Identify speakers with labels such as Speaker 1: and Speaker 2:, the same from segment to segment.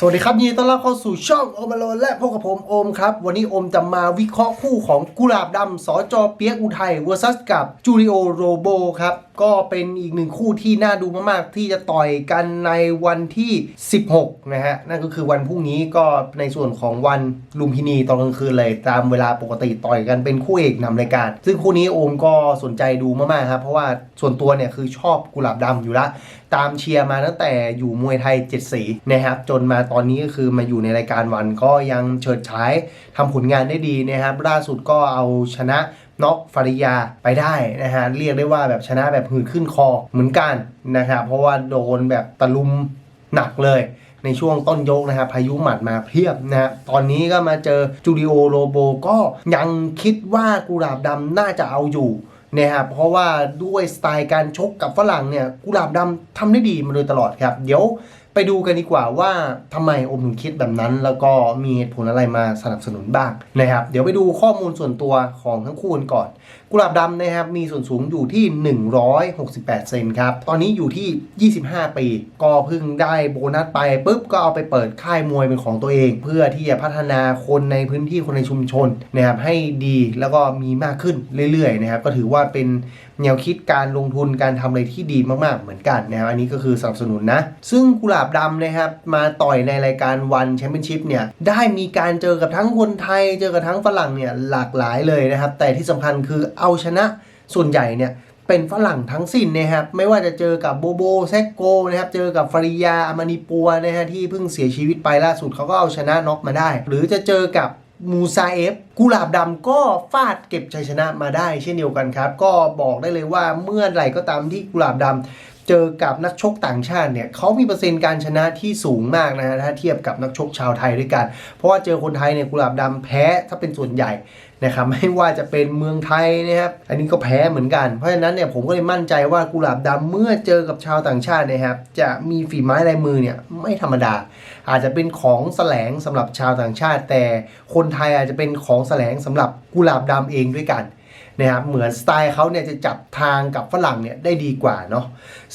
Speaker 1: สวัสดีครับยินดีต้อนรับเข้าสู่ช่องโอมาโลนและพบกับผมโอมครับ วันนี้โอมจะมาวิเคราะห์คู่ของกุหลาบดำสจเปียกอุทัยเวอร์ซัสกับจูริโอโรโบครับ ก็เป็นอีกหนึ่งคู่ที่น่าดูมากๆ ที่จะต่อยกันในวันที่ 16 นะฮะ นั่นก็คือวันพรุ่งนี้ก็ในส่วนของวันลุมพินีตอนกลางคืนเลย ตามเวลาปกติต่อยกันเป็นคู่เอกนำรายการ ซึ่งคู่นี้โอมก็สนใจดูมากๆครับ เพราะว่าส่วนตัวเนี่ยคือชอบกุหลาบดำอยู่ละตามเชียร์มาตั้งแต่อยู่มวยไทยเจ็ดสีนะครับจนมาตอนนี้ก็คือมาอยู่ในรายการวันก็ยังเฉิดฉายทำผลงานได้ดีนะครับล่าสุดก็เอาชนะ น็อกฟาริยาไปได้นะฮะเรียกได้ว่าแบบชนะแบบหืดขึ้นคอเหมือนกันนะครับเพราะว่าโดนแบบตะลุมหนักเลยในช่วงต้นยกนะครับพายุหมัดมาเพียบนะฮะตอนนี้ก็มาเจอจูดิโอโรโบก็ยังคิดว่ากุหลาบดำน่าจะเอาอยู่นะครับเพราะว่าด้วยสไตล์การชกกับฝรั่งเนี่ยกุหลาบดำทำได้ดีมาโดยตลอดครับ เดี๋ยว ไปดูกันดีกว่าว่าทำไมอมถึงคิดแบบนั้น แล้วก็มีเหตุผลอะไรมาสนับสนุนบ้างนะครับ เดี๋ยวไปดูข้อมูลส่วนตัวของทั้งคู่กันก่อนกุหลาบดำนะครับมีส่วนสูงอยู่ที่ 168 เซนครับ ตอนนี้อยู่ที่ 25 ปี ก็เพิ่งได้โบนัสไปปุ๊บก็เอาไปเปิดค่ายมวยเป็นของตัวเอง เพื่อที่จะพัฒนาคนในพื้นที่คนในชุมชนนะครับให้ดีแล้วก็มีมากขึ้นเรื่อยๆนะครับก็ถือว่าเป็นแนวคิดการลงทุนการทำอะไรที่ดีมากๆเหมือนกันนะครับอันนี้ก็คือสนับสนุนนะ ซึ่งกุหลาบดำนะครับมาต่อยในรายการวันแชมเปี้ยนชิพเนี่ยได้มีการเจอกับทั้งคนไทย เจอกับทั้งฝรั่งเนี่ยหลากหลายเลยนะครับแต่ที่สำคัญคือเอาเอาชนะส่วนใหญ่เนี่ยเป็นฝรั่งทั้งสิ้นนะครับ ไม่ว่าจะเจอกับโบโบแซกโกนะครับ เจอกับฟาริยาอามานิปัวนะฮะที่เพิ่งเสียชีวิตไปล่าสุดเขาก็เอาชนะน็อกมาได้ หรือจะเจอกับมูซาเอฟกุหลาบดำก็ฟาดเก็บชัยชนะมาได้เช่นเดียวกันครับ ก็บอกได้เลยว่าเมื่อไหร่ก็ตามที่กุหลาบดำ เจอกับนักชกต่างชาติเนี่ยเขามีเปอร์เซ็นต์การชนะที่สูงมากนะฮะถ้าเทียบกับนักชกชาวไทยด้วยกัน เพราะว่าเจอคนไทยเนี่ยกุหลาบดำแพ้ถ้าเป็นส่วนใหญ่นะครับไม่ว่าจะเป็นเมืองไทยนะครับอันนี้ก็แพ้เหมือนกัน เพราะฉะนั้นเนี่ยผมก็เลยมั่นใจว่ากุหลาบดำเมื่อเจอกับชาวต่างชาตินะครับจะมีฝีไม้ลายมือเนี่ยไม่ธรรมดา อาจจะเป็นของแสลงสำหรับชาวต่างชาติ แต่คนไทยอาจจะเป็นของแสลงสำหรับกุหลาบดำเองด้วยกัน นะครับเหมือนสไตล์เขาเนี่ยจะจับทางกับฝรั่งเนี่ยได้ดีกว่าเนาะ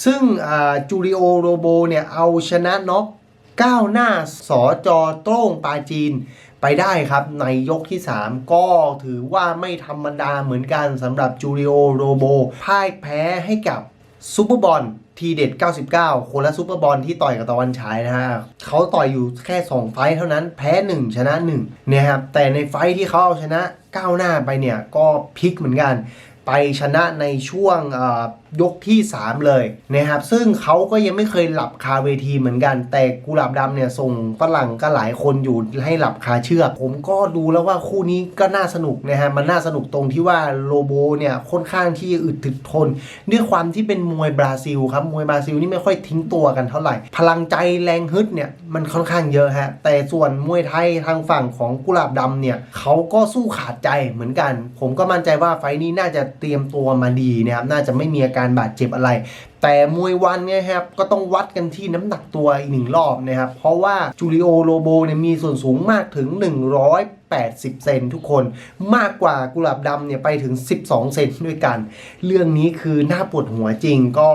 Speaker 1: ซึ่งจูริโอโรโบเนี่ยเอาชนะน็อกก้าวหน้าสอจอโต้งปาจีนไปได้ครับในยกที่ 3 ก็ถือว่าไม่ธรรมดาเหมือนกันสำหรับจูริโอโรโบพ่ายแพ้ให้กับซูเปอร์บอลทีเด็ด 99 คนละซูเปอร์บอลที่ต่อยกับตะวันฉายนะฮะเขาต่อยอยู่แค่ 2 ไฟท์เท่านั้นแพ้ 1 ชนะ1นะครับแต่ในไฟท์ที่เขาเอาชนะ ก้าวหน้าไปเนี่ยก็พลิกเหมือนกัน ไปชนะในช่วง ยกที่ 3 เลยนะครับซึ่งเขาก็ยังไม่เคยหลับคาเวทีเหมือนกัน แต่กุหลาบดำเนี่ยส่งฝรั่งก็หลายคนอยู่ให้หลับคาเชือก ผมก็ดูแล้วว่าคู่นี้ก็น่าสนุกนะฮะมันน่าสนุกตรงที่ว่าโลโบเนี่ยค่อนข้างที่จะอึดถึกทน ด้วยความที่เป็นมวยบราซิลครับมวยบราซิลนี่ไม่ค่อยทิ้งตัวกันเท่าไหร่ พลังใจแรงฮึดเนี่ยมันค่อนข้างเยอะฮะแต่ส่วนมวยไทยทางฝั่งของกุหลาบดำเนี่ยเขาก็สู้ขาดใจเหมือนกัน ผมก็มั่นใจว่าไฟนี้น่าจะเตรียมตัวมาดีนะครับน่าจะไม่มีอาการการบาดเจ็บอะไร แต่มวยวันเนี่ยครับก็ต้องวัดกันที่น้ำหนักตัวอีกหนึ่งรอบนะครับ เพราะว่าจูริโอโลโบเนี่ยมีส่วนสูงมากถึง 180 เซนทุกคน มากกว่ากุหลาบดำเนี่ยไปถึง 12 เซนด้วยกัน เรื่องนี้คือน่าปวดหัวจริงก็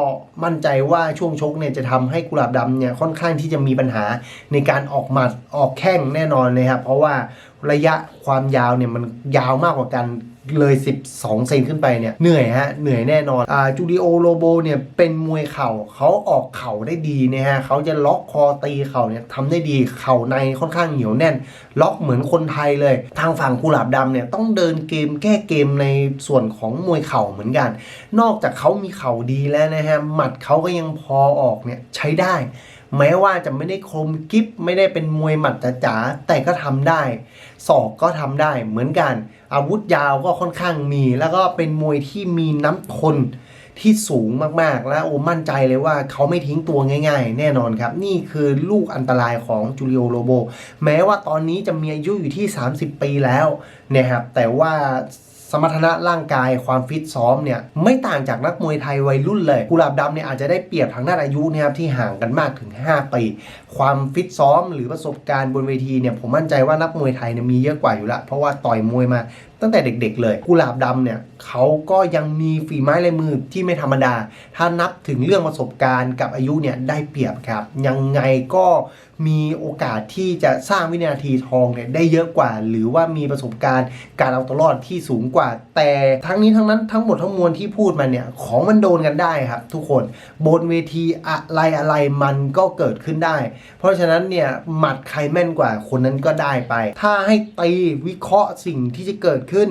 Speaker 1: มั่นใจว่าช่วงชกเนี่ยจะทำให้กุหลาบดำเนี่ยค่อนข้างที่จะมีปัญหาในการออกหมัดออกแข้งแน่นอนนะครับ เพราะว่าระยะความยาวเนี่ยมันยาวมากกว่ากันเลย 12 เซนขึ้นไปเนี่ยเหนื่อยฮะเหนื่อยแน่นอนอ่าจูดิโอโลโบเนี่ยเป็นมวยเข่าเขาออกเข่าได้ดีนะฮะเขาจะล็อกคอตีเข่าเนี่ยทำได้ดีเข่าในค่อนข้างเหนียวแน่น ล็อกเหมือนคนไทยเลย ทางฝั่งกุหลาบดำเนี่ยต้องเดินเกมแก้เกมในส่วนของมวยเข่าเหมือนกัน นอกจากเขามีเข่าดีแล้วนะฮะหมัดเขาก็ยังพอออกเนี่ยใช้ได้ แม้ว่าจะไม่ได้คมกิฟไม่ได้เป็นมวยหมัดจ๋าแต่ก็ทำได้ศอกก็ทำได้เหมือนกัน อาวุธยาวก็ค่อนข้างมี แล้วก็เป็นมวยที่มีน้ำทน ที่สูงมากๆ และโอมั่นใจเลยว่าเขาไม่ทิ้งตัวง่าย ๆ แน่นอนครับ นี่คือลูกอันตรายของจูริโอโลโบ แม้ว่าตอนนี้จะมีอายุอยู่ที่ 30 ปีแล้วนะครับแต่ว่าสมรรถนะร่างกายความฟิตซ้อมเนี่ยไม่ต่างจากนักมวยไทยวัยรุ่นเลยกุหลาบดำเนี่ยอาจจะได้เปรียบทางด้านอายุนะครับที่ห่างกันมากถึง 5 ปี ความฟิตซ้อมหรือประสบการณ์บนเวทีเนี่ยผมมั่นใจว่านักมวยไทยเนี่ยมีเยอะกว่าอยู่แล้วเพราะว่าต่อยมวยมาตั้งแต่เด็กๆเลย กุหลาบดำเนี่ยเขาก็ยังมีฝีไม้ลายมือที่ไม่ธรรมดา ถ้านับถึงเรื่องประสบการณ์กับอายุเนี่ยได้เปรียบครับ ยังไงก็มีโอกาสที่จะสร้างวินาทีทองเนี่ยได้เยอะกว่า หรือว่ามีประสบการณ์การเอาตัวรอดที่สูงกว่า แต่ทั้งนี้ทั้งนั้นทั้งหมดทั้งมวลที่พูดมาเนี่ยของมันโดนกันได้ครับ ทุกคนบนเวทีอะไรอะไรมันก็เกิดขึ้นได้ เพราะฉะนั้นเนี่ยหมัดใครแม่นกว่าคนนั้นก็ได้ไป ถ้าให้ตีวิเคราะห์สิ่งที่จะเกิดขึ้น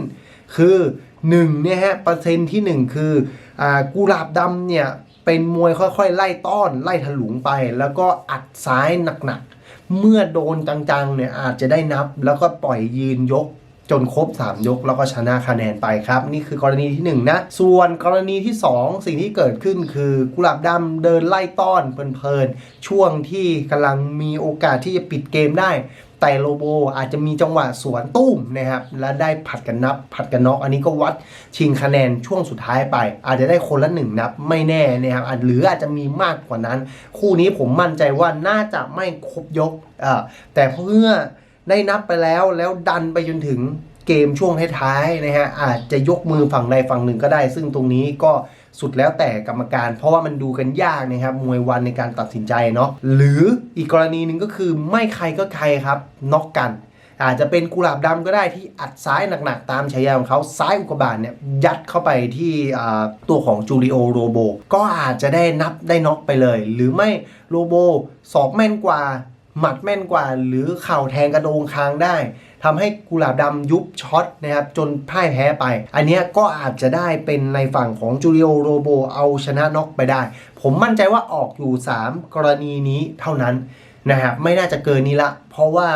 Speaker 1: คือ1เนี่ยฮะเปอร์เซ็นที่ 1 คืออ่ากุหลาบดำเนี่ยเป็นมวยค่อยๆ ไล่ต้อนไล่ถลุงไป แล้วก็อัดซ้ายหนักๆ เมื่อโดนจังๆเนี่ยอาจจะได้นับ แล้วก็ปล่อยยืนยกจนครบ 3 ยกแล้วก็ชนะคะแนนไปครับ นี่คือกรณีที่ 1 นะ ส่วนกรณีที่ 2 สิ่งที่เกิดขึ้นคือกุหลาบดำเดินไล่ต้อนเพลินๆ ช่วงที่กำลังมีโอกาสที่จะปิดเกมได้ แต่โลโบ อาจจะมีจังหวะสวนตุ้มนะครับ และได้ผัดกันนับ ผัดกันน็อกอันนี้ก็วัดชิงคะแนนช่วงสุดท้ายไป อาจจะได้คนละหนึ่งนับไม่แน่นะครับหรืออาจจะมีมากกว่านั้น คู่นี้ผมมั่นใจว่าน่าจะไม่ครบยกแต่เพื่อได้นับไปแล้วแล้วดันไปจนถึงเกมช่วงท้ายๆนะฮะอาจจะยกมือฝั่งใดฝั่งหนึ่งก็ได้ ซึ่งตรงนี้ก็ สุดแล้วแต่กรรมการ เพราะว่ามันดูกันยากนะครับมวยวันในการตัดสินใจเนาะหรืออีกกรณีหนึ่งก็คือไม่ใครก็ใครครับน็อกกัน อาจจะเป็นกุหลาบดำก็ได้ที่อัดซ้ายหนักๆ ตามฉายาของเขาซ้ายอุกบาตเนี่ยยัดเข้าไปที่ตัวของจูริโอโรโบก็อาจจะได้นับได้น็อกไปเลย หรือไม่โรโบสอกแม่นกว่าหมัดแม่นกว่า หรือเข่าแทงกระโดงคางได้ ทำให้กุหลาบดำยุบช็อตนะครับจนพ่ายแพ้ไป อันนี้ก็อาจจะได้เป็นในฝั่งของจูเลียโรโบเอาชนะน็อกไปได้ ผมมั่นใจว่าออกอยู่ 3 กรณีนี้เท่านั้นนะครับไม่น่าจะเกินนี้ละ เพราะว่า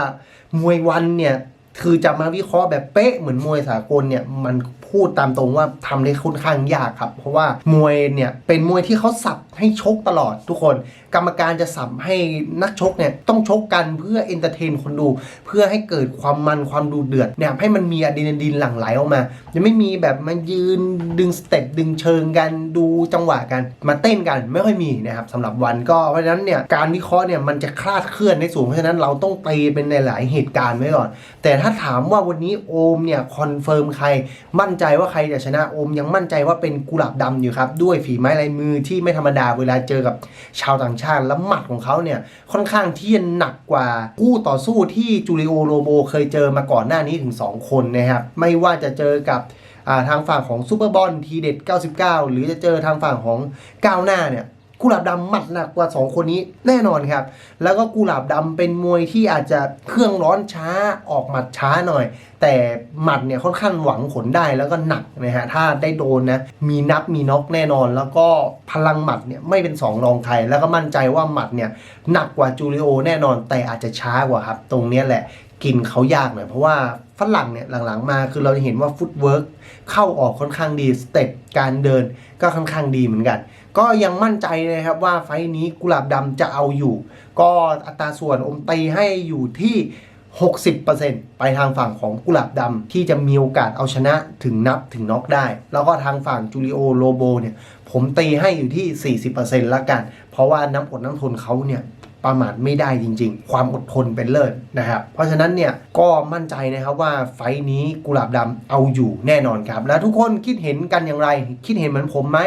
Speaker 1: มวยวันเนี่ยคือจะมาวิเคราะห์แบบเป๊ะเหมือนมวยสากลเนี่ยมัน พูดตามตรงว่าทำได้ค่อนข้างยากครับ เพราะว่ามวยเนี่ยเป็นมวยที่เขาสับให้ชกตลอดทุกคน กรรมการจะสับให้นักชกเนี่ยต้องชกกันเพื่อเอนเตอร์เทนคนดู เพื่อให้เกิดความมันความดูเดือดเนี่ยให้มันมีอะดรีนาลีนหลั่งไหลออกมาจะไม่มีแบบมายืนดึงสเต็ปดึงเชิงกันดูจังหวะกันมาเต้นกันไม่ค่อยมีนะครับสำหรับวันก็เพราะฉะนั้นเนี่ยการวิเคราะห์เนี่ยมันจะคลาดเคลื่อนในสูงเพราะฉะนั้นเราต้องตีเป็นในหลายเหตุการณ์ไว้ก่อน แต่ถ้าถามว่าวันนี้โอมเนี่ยคอนเฟิร์มใครมั่นใจว่าใครจะชนะโอมยังมั่นใจว่าเป็นกุหลาบดำอยู่ครับด้วยฝีไม้ลายมือที่ไม่ธรรมดาเวลาเจอกับชาวต่างชาติและหมัดของเขาเนี่ยค่อนข้างที่จะหนักกว่าคู่ต่อสู้ที่จูริโอโรโบเคยเจอมาก่อนหน้านี้ถึง 2 คนนะครับไม่ว่าจะเจอกับทางฝั่งของซูเปอร์บอลทีเด็ด 99 หรือจะเจอทางฝั่งของก้าวหน้าเนี่ย กุหลาบดำหมัดหนักกว่า 2 คนนี้แน่นอนครับ แล้วก็กุหลาบดำเป็นมวยที่อาจจะเครื่องร้อนช้าออกหมัดช้าหน่อย แต่หมัดเนี่ยค่อนข้างหวังผลได้แล้วก็หนักนะฮะถ้าได้โดนนะมีนับมีน็อกแน่นอน แล้วก็พลังหมัดเนี่ยไม่เป็นสองรองใครแล้วก็มั่นใจว่าหมัดเนี่ยหนักกว่าจูริโอแน่นอน แต่อาจจะช้ากว่าครับ ตรงนี้แหละกินเขายากหน่อยเพราะว่าฝรั่งเนี่ยหลังๆมาคือเราจะเห็นว่าฟุตเวิร์กเข้าออกค่อนข้างดีสเต็ปการเดินก็ค่อนข้างดีเหมือนกัน ก็ยังมั่นใจนะครับว่าไฟนี้กุหลาบดำจะเอาอยู่ ก็อัตราส่วนอมตีให้อยู่ที่ 60%ไปทางฝั่งของกุหลาบดำที่จะมีโอกาสเอาชนะถึงนับถึงน็อกได้ แล้วก็ทางฝั่งจูริโอโลโบเนี่ย ผมตีให้อยู่ที่ 40%ละกัน เพราะว่าน้ำอดน้ำทนเขาเนี่ย ประมาทไม่ได้จริง ๆ ความอดทนเป็นเลิศนะครับ เพราะฉะนั้นเนี่ยก็มั่นใจนะครับว่าไฟนี้กุหลาบดำเอาอยู่แน่นอนครับ แล้วทุกคนคิดเห็นกันอย่างไร คิดเห็นเหมือนผมไหม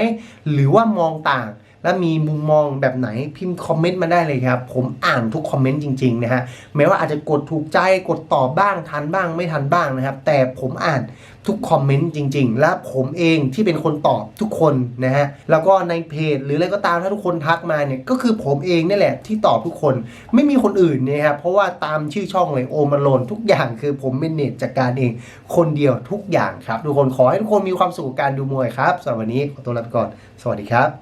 Speaker 1: หรือว่ามองต่าง และมีมุมมองแบบไหนพิมพ์คอมเมนต์มาได้เลยครับ ผมอ่านทุกคอมเมนต์จริงๆนะฮะแม้ว่าอาจจะกดถูกใจกดตอบบ้างทันบ้างไม่ทันบ้างนะครับ แต่ผมอ่านทุกคอมเมนต์จริง ๆ และผมเองที่เป็นคนตอบทุกคนนะฮะแล้วก็ในเพจหรืออะไรก็ตามถ้าทุกคนทักมาเนี่ยก็คือผมเองนี่แหละที่ตอบทุกคนไม่มีคนอื่นนะครับเพราะว่าตามชื่อช่องเลยโอมาโลนทุกอย่างคือผมเป็นเนตจัดการเองคนเดียวทุกอย่างครับทุกคนขอให้ทุกคนมีความสุขกับการดูมวยครับสำหรับวันนี้ขอตัวลาไปก่อน สวัสดีครับ